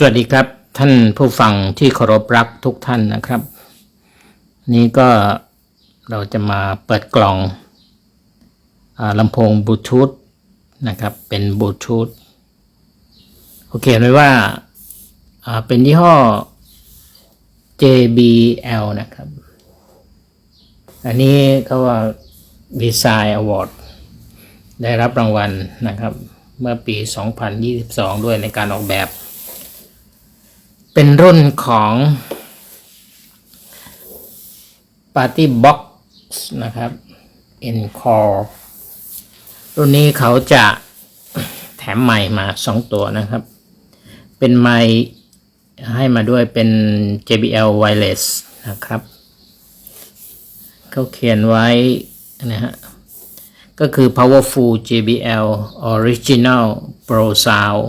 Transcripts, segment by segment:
สวัสดีครับท่านผู้ฟังที่เคารพรักทุกท่านนะครับ นี่ก็เราจะมาเปิดกล่องอลำโพงบลูทูธนะครับ เป็นบลูทูธโอเคไหมว่าอ่าเป็นยี่ห้อ JBL นะครับ อันนี้เขาว่า Design Award ได้รับรางวัลนะครับ เมื่อปี 2022 ด้วยในการออกแบบ เป็นรุ่นของ Party Box นะครับ Encore รุ่นนี้เขาจะแถมไมค์มา 2 ตัวนะครับ เป็นไมค์ให้มาด้วยเป็น JBL Wireless นะครับเขาเขียนไว้นะฮะก็คือ Powerful JBL Original Pro Sound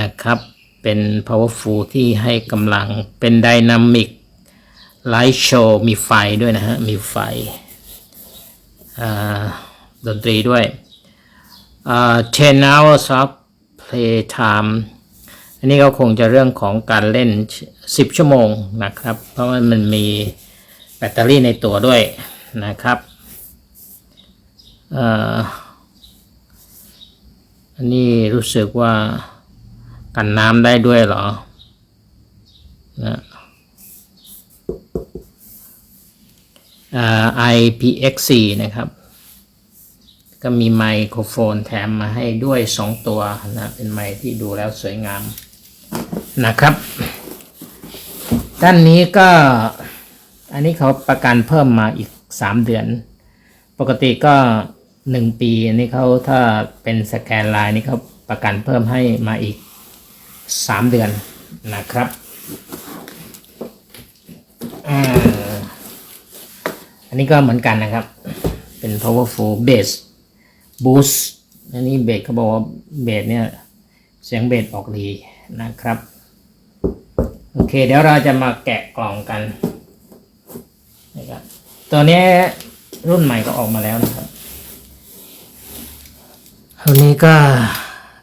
นะครับ เป็น Powerful ที่ให้กำลังเป็น Dynamic Light Show มีไฟด้วยนะฮะ มีไฟดนตรีด้วยอ่า10 hours of playtime อันนี้ก็คงจะเรื่องของการเล่น 10 ชั่วโมงนะครับ เพราะว่ามันมีแบตเตอรี่ในตัวด้วยนะครับออันนี้รู้สึกว่า กันน้ำได้ด้วยเหรอนะอ่า IPX4 นะครับ ก็มีไมโครโฟนแถมมาให้ด้วย 2 ตัวนะ เป็นไมค์ที่ดูแล้วสวยงามนะครับ ด้านนี้ก็อันนี้เขาประกันเพิ่มมาอีก 3 เดือน ปกติก็ 1 ปี อันนี้เขาถ้าเป็นสแกนไลน์นี่เขาประกันเพิ่มให้มาอีก 3เดือนนะครับอันนี้ก็เหมือนกันนะครับ เป็น powerful bass boost อันนี้เบสเขาบอกว่าเบสเนี่ยเสียงเบสออกดีนะครับ โอเค เดี๋ยวเราจะมาแกะกล่องกันนะครับตัวนี้รุ่นใหม่ก็ออกมาแล้วนะครับตัวนี้ก็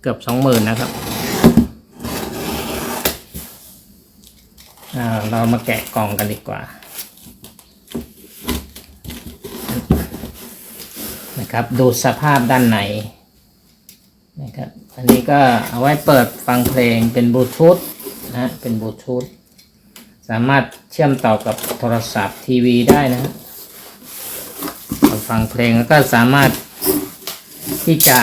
เกือบสองหมื่นนะครับอ่า เรามาแกะกล่องกันดีกว่า นะครับ ดูสภาพด้านในนะครับ อันนี้ก็เอาไว้เปิดฟังเพลงเป็นบลูทูธนะเป็นบลูทูธสามารถเชื่อมต่อกับโทรศัพท์ทีวีได้นะฟังเพลงแล้วก็สามารถที่จะ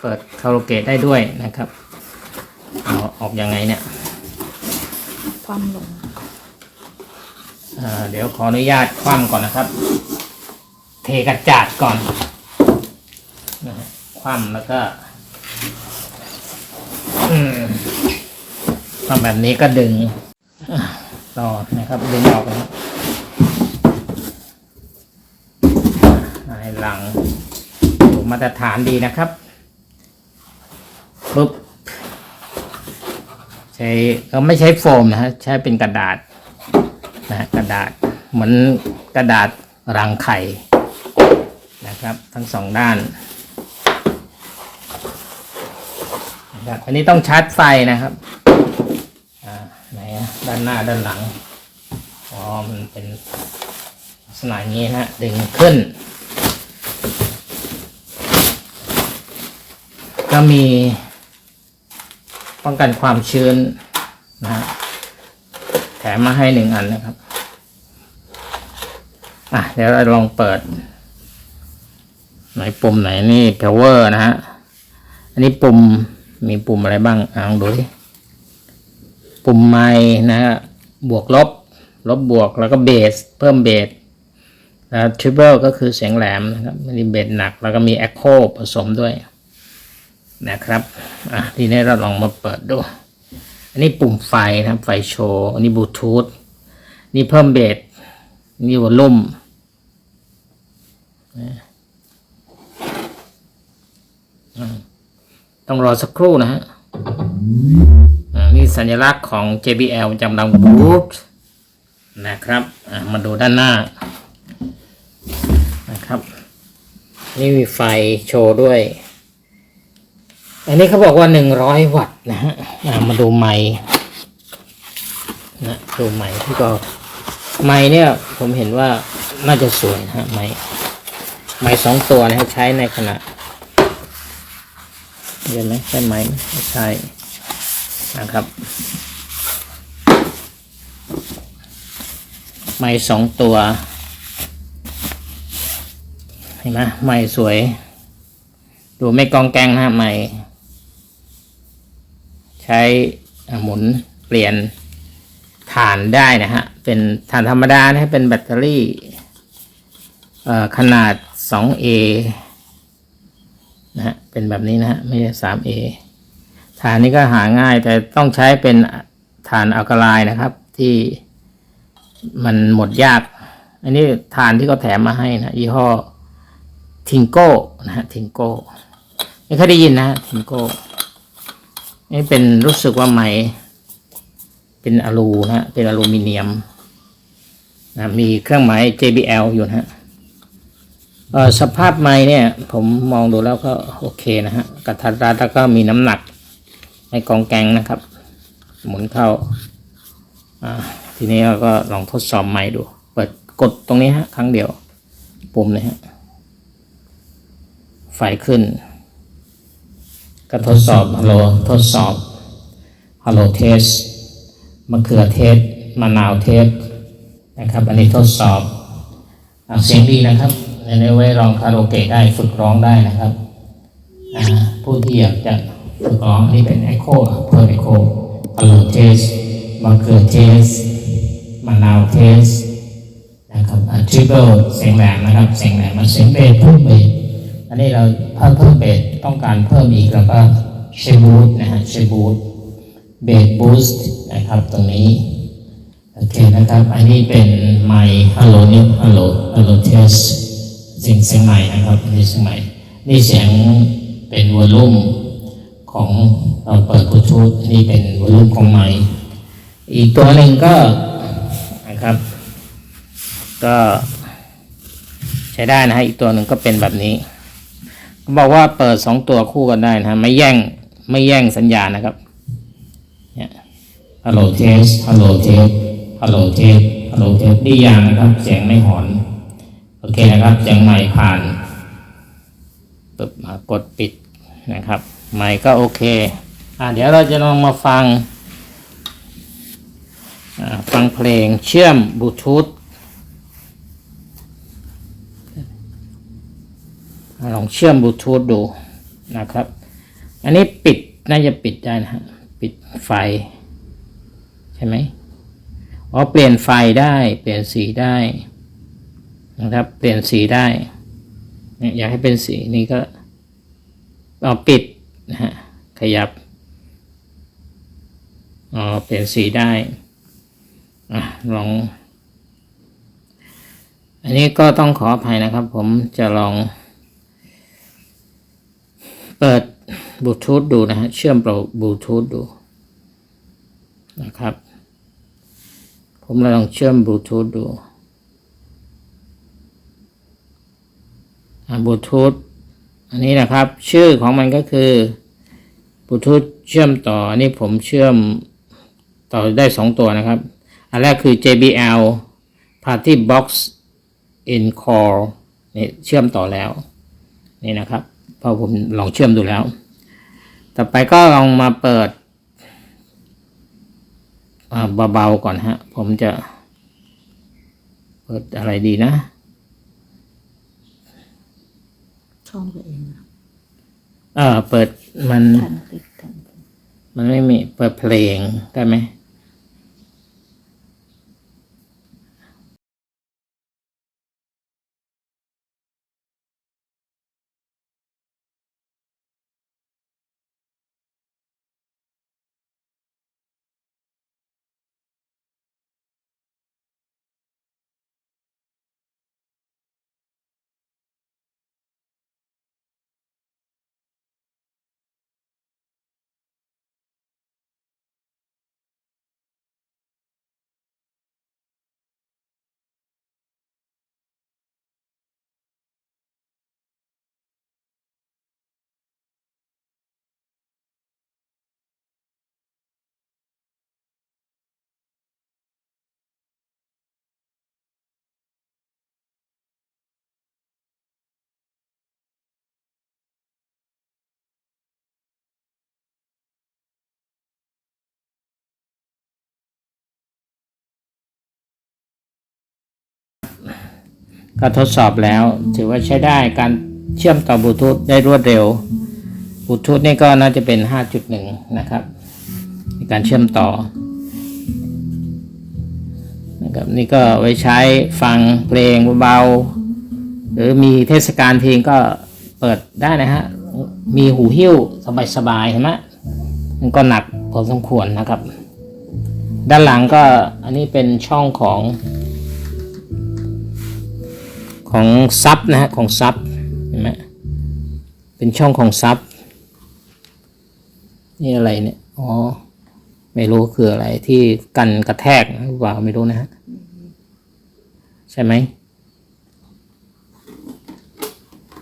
เปิดคาราโอเกะได้ด้วยนะครับ เอาออกยังไงเนี่ย ความหลง อ่า เดี๋ยวขออนุญาตคว่ำก่อนนะครับ เทกระจาดก่อนนะฮะคว่ำแล้วก็ทำแบบนี้ก็ดึงอะต่อนะครับ ดึงออกนะครับอะให้หลังดูมาตรฐานดีนะครับปุ๊บ ใช้ก็ไม่ใช้โฟมนะฮะใช้เป็นกระดาษนะฮะกระดาษเหมือนกระดาษรังไข่นะครับ ทั้งสองด้านนะครับอันนี้ต้องชาร์จไฟนะครับอ่าไหนอะด้านหน้าด้านหลังอ๋อมันเป็นลักษณะอย่างนี้นะฮะดึงขึ้น ก็มี ป้องกันความชื้นนะฮะแถมมาให้หนึ่งอันนะครับ อะเดี๋ยวเราลองเปิด ไหนปุ่มไหนนี่ power นะฮะ อันนี้ปุ่มมีปุ่มอะไรบ้างอะลองดูดิปุ่มไม้นะฮะ บวกลบ ลบบวกแล้วก็เบส เพิ่มเบสแล้วทริปเปิลก็คือเสียงแหลมนะครับอันนี้เบสหนัก แล้วก็มี echo ผสมด้วย นะครับอะทีนี้เราลองมาเปิดดู อันนี้ปุ่มไฟนะครับ ไฟโชว์อันนี้บลูทูธนี่เพิ่มเบสนี่วอลลุ่มนะต้องรอสักครู่นะฮะนี่สัญลักษณ์ของ JBL จำลำบูทนะครับมาดูด้านหน้านะครับ นี่มีไฟโชว์ด้วย อันนี้เขาบอกว่าหนึ่งร้อยวัตต์นะฮะมาดูไม้นะดูไม้ที่ก็ไม้เนี่ย ผมเห็นว่าน่าจะสวยนะฮะไม้ไม้สองตัวนะครับใช้ในขณะเห็นไหมใช่ไหมใช่นะครับไม้สองตัวเห็นไหมไม้สวย ดูไม่กองแกงนะฮะไม้ ใช้หมุนเปลี่ยนฐานได้นะฮะ เป็นฐานธรรมดานะเป็นแบตเตอรี่ขนาด 2A นะฮะ เป็นแบบนี้นะฮะ ไม่ใช่ 3A ฐานนี้ก็หาง่ายแต่ต้องใช้เป็นฐานอัลคาไลน์นะครับที่มันหมดยาก อันนี้ฐานที่เขาแถมมาให้นะยี่ห้อทิงโก้นะฮะทิงโก้ไม่เคยได้ยินนะฮะทิงโก้ นี่เป็นรู้สึกว่าไหม เป็นอลูนะฮะเป็นอลูมิเนียมนะมีเครื่องหมาย JBL อยู่นะฮะสภาพไม้เนี่ย ผมมองดูแล้วก็โอเคนะฮะกระทัดรัดแล้วก็มีน้ำหนักในกองแกงนะครับ หมุนเข้าอ่าทีนี้เราก็ลองทดสอบไม้ดู เปิดกดตรงนี้ฮะ ครั้งเดียว ปุ่มนะฮะ ไฟขึ้น ก็ทดสอบฮัลโหลทดสอบฮัลโหลเทสมะเขือเทศมะนาวเทสนะครับ อันนี้ทดสอบเสียงดีนะครับในนี้ไว้ลองคาราโอเกะได้ฝึกร้องได้นะครับผู้ที่อยากจะฝึกร้องนนี้เป็นไอโคเพิ่มไอโคฮัลโหลเทสมะเขือเทสมะนาวเทสนะครับทริปเปิลเสียงแหลมนะครับเสียงแหลมมันเสียงเบสพิ่มเบส อันนี้เราเพิ่มเพิ่มเบสต้องการเพิ่มอีกแล้วก็เชบูตนะฮะเชบูตเบสบูสต์นะครับตรงนี้ โอเคนะครับ อันนี้เป็นไมค์ฮัลโหลนี่ฮัลโหลฮัลโหลเทสเสียงเสียงใหม่นะครับนนี้เสียงใหม่นี่เสียงเป็นวอลลุ่มของเราเปิดบลูทูธนี่เป็นวอลลุ่มของไมค์อีกตัวหนึ่งก็นะครับ ก็ใช้ได้นะฮะอีกตัวหนึ่งก็เป็นแบบนี้ บอกว่าเปิดสองตัวคู่กันได้นะฮะไม่แย่งไม่แย่งสัญญาณนะครับเนี่ยฮัลโหลเทสฮัลโหลเทสฮัลโหลเทสฮัลโหลเทสดีอย่างนะครับเสียงไม่หอน โอเคนะครับเสียงใหม่ผ่านปึ๊บมากดปิดนะครับใหม่ก็โอเคอ่าเดี๋ยวเราจะลองมาฟังอ่าฟังเพลงเชื่อมบลูทูธ ลองเชื่อมบลูทูธดูนะครับ อันนี้ปิดน่าจะปิดได้นะฮะปิดไฟ ใช่ไหมอ๋อเปลี่ยนไฟได้เปลี่ยนสีได้นะครับ เปลี่ยนสีได้ อยากให้เป็นสีนี้ก็เอาปิดนะฮะขยับอ๋อเปลี่ยนสีได้อะลอง อันนี้ก็ต้องขออภัยนะครับ ผมจะลอง ปิดบลูทูธดูนะฮะเชื่อมเราบลูทูธดูนะครับ ผมลองเชื่อมบลูทูธดูบลูทูธอันนี้นะครับ ชื่อของมันก็คือบลูทูธเชื่อมต่ออันนี้ผมเชื่อมต่อได้สองตัวนะครับ อันแรกคือ JBL Party Box in Core นี่เชื่อมต่อแล้ว นี่นะครับ เพราะผมลองเชื่อมดูแล้ว ต่อไปก็ลองมาเปิดอ่าเบาๆก่อนฮะ ผมจะ เปิดอะไรดีนะ ช่องตัวเองนะเออเปิดมันทันติดทัน มันไม่มีเปิดเพลงได้ไหม ก็ทดสอบแล้ว ถือว่าใช้ได้การเชื่อมต่อบลูทูธได้รวดเร็วบลูทูธนี่ก็น่าจะเป็น 5.1 นะครับในการเชื่อมต่อนะครับนี่ก็ไว้ใช้ฟังเพลงเบาๆหรือมีเทศกาลเพลงก็เปิดได้นะฮะ มีหูหิ้วสบายๆเห็นไหมมันก็หนักพอสมควรนะครับ ด้านหลังก็อันนี้เป็นช่องของ ของซับนะฮะของซับเห็นไหมเป็นช่องของซับนี่อะไรเนี่ยอ๋อไม่รู้คืออะไรที่กันกระแทกหรือเปล่าไม่รู้นะฮะใช่ไหม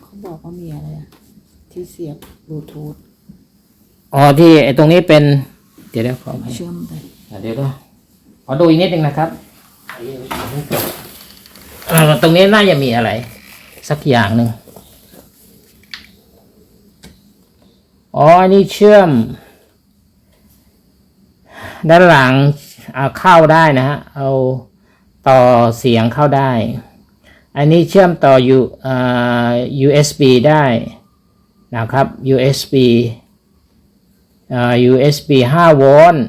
เขาบอกว่ามีอะไรอะที่เสียบบลูทูธอ๋อที่ไอ้ตรงนี้เป็น เดี๋ยวเดี๋ยวขอให้เชื่อมไปอะเดี๋ยวดูขอดูอีกนิดนึงนะครับเอ่อ ตรงนี้น่าจะมีอะไร สักอย่างหนึ่งอ๋อนนี้เชื่อม ด้านหลังเอาเข้าได้นะฮะ เอาต่อเสียงเข้าได้ อันนี้เชื่อมต่อ U อ่ USB ได้นะครับ USB USB 5 โวลต์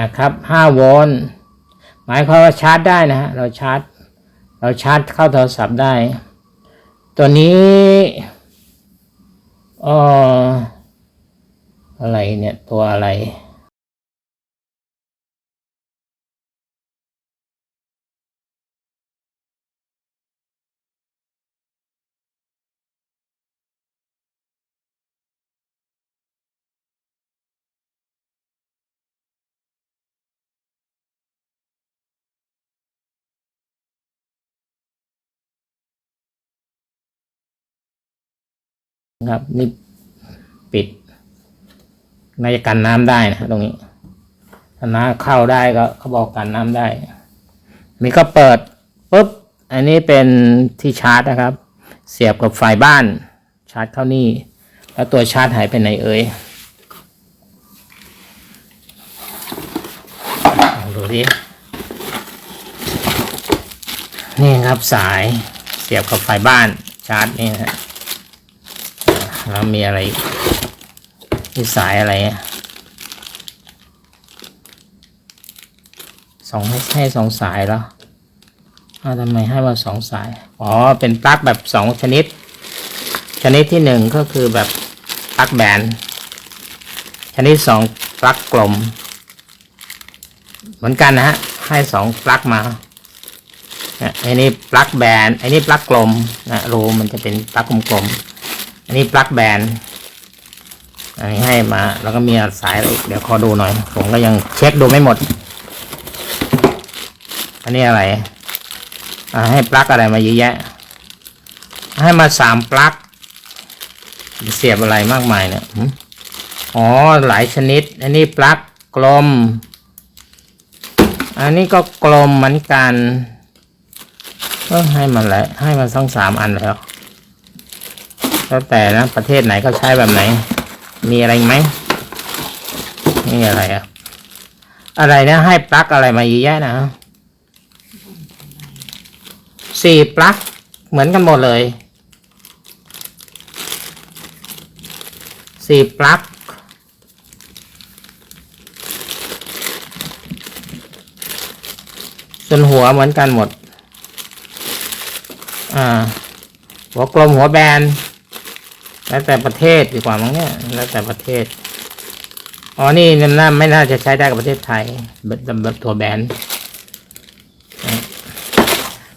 นะครับ 5 โวลต์ หมายความว่าชาร์จได้นะฮะ เราชาร์จ เราชาร์จเข้าโทรศัพท์ได้ ตัวนี้อ่ออะไรเนี่ย ตัวอะไร นะครับ นี่ปิดน่าจะกันน้ำได้นะตรงนี้ถ้าน้ำเข้าได้ก็เขาบอกกันน้ำได้มีก็เปิดปุ๊บอันนี้เป็นที่ชาร์จนะครับ เสียบกับไฟบ้านชาร์จเข้านี่ แล้วตัวชาร์จหายไปไหนเอ่ยดูดินี่ครับสายเสียบกับไฟบ้านชาร์จนี่นะฮะ แล้วมีอะไรอีกมีสายอะไรสองให้ให้สองสายแล้วอ้าวทำไมให้มาสองสาย อ๋อ เป็นปลั๊กแบบสองชนิด ชนิดที่หนึ่งก็คือแบบปลั๊กแบน ชนิดสองปลั๊กกลม เหมือนกันนะฮะ ให้สองปลั๊กมานะอ้นี่ปลั๊กแบนอ้นี่ปลั๊กกลมนะรูมันจะเป็นปลั๊กกลมๆ อันนี้ปลั๊กแบนอันนี้ให้มา แล้วก็มีสายอะไรอีกเดี๋ยวขอดูหน่อย ผมก็ยังเช็คดูไม่หมด อันนี้อะไร อ่า ให้ปลั๊กอะไรมาเยอะแยะ ให้มาสามปลั๊กเสียบอะไรมากมายเนี่ยอ๋อ หลายชนิด อันนี้ปลั๊กกลม อันนี้ก็กลมเหมือนกัน ก็ให้มันแหละให้มันสองสามอันแล้ว แล้วแต่นะประเทศไหนเขาใช้แบบไหน มีอะไรไหมนี่อะไรอะอะไรนะให้ปลั๊กอะไรมาเยอะแยะนะสี่ปลั๊กเหมือนกันหมดเลยสี่ปลั๊กส่วนหัวเหมือนกันหมด อ่า หัวกลมหัวแบน แล้วแต่ประเทศดีกว่ามั้งเนี่ยแล้วแต่ประเทศอ๋อนี่น่าไม่น่าจะใช้ได้กับประเทศไทยแบบแบบตัวแบน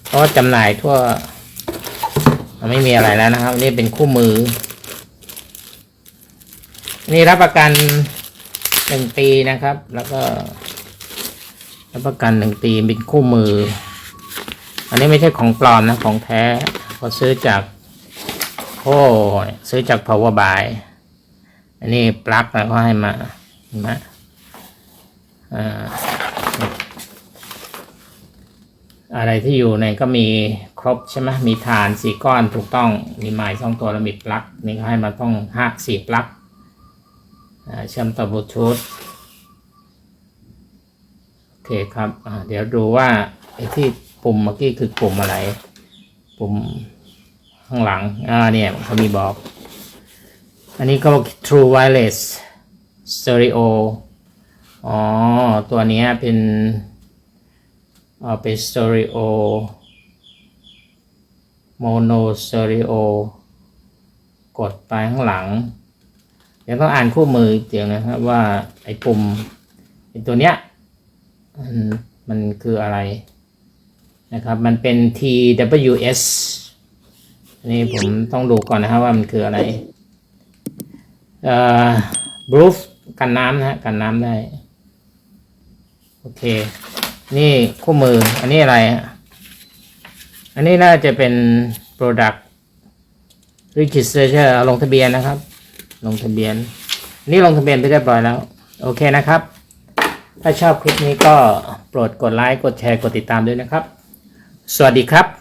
เพราะว่าจำหน่ายทั่วไม่มีอะไรแล้วนะครับ นี่เป็นคู่มือ นี่รับประกันหนึ่งปีนะครับ แล้วก็ รับประกันหนึ่งปีเป็นคู่มือ อันนี้ไม่ใช่ของปลอมนะ ของแท้ พอซื้อจาก โอ้ยซื้อจาก power buy อันนี้ปลั๊กแล้วก็ให้มาเห็นไหมอ่าอะไรที่อยู่ในก็มีครบใช่ไหมมีฐานสี่ก้อนถูกต้อง มีไม้สองตัวแล้วมีปลั๊กนี่ก็ให้มาต้องห้าสี่ปลั๊กเชื่อมต่อบลูทูธโอเคครับเดี๋ยวดูว่าไอ้ที่ปุ่มเมื่อกี้คือปุ่มอะไร ปุ่ม ข้างหลัง อ่าเนี่ยเขามีบอก อันนี้ก็ True Wireless Stereo อ๋อ ตัวนี้เป็นเอาเป็น Stereo Mono Stereo กดไปข้างหลัง เดี๋ยวต้องอ่านคู่มือเดียวนะครับว่าไอ้ปุ่มไอ้ตัวเนี้ยมันมันคืออะไรนะครับ มันเป็น TWS นนี้ผมต้องดูก่อนนะครับว่ามันคืออะไรเอ่อ b r o o f กันน้ำนะฮะกันน้ำได้ โอเค นี่คู่มือ อันนี้อะไรฮะอันนี้น่าจะเป็น product register ลงทะเบียนนะครับ ลงทะเบียน นี่ลงทะเบียนไปเรียบร้อยแล้ว โอเคนะครับ ถ้าชอบคลิปนี้ก็โปรดกดไลค์ กดแชร์ กดติดตามด้วยนะครับ สวัสดีครับ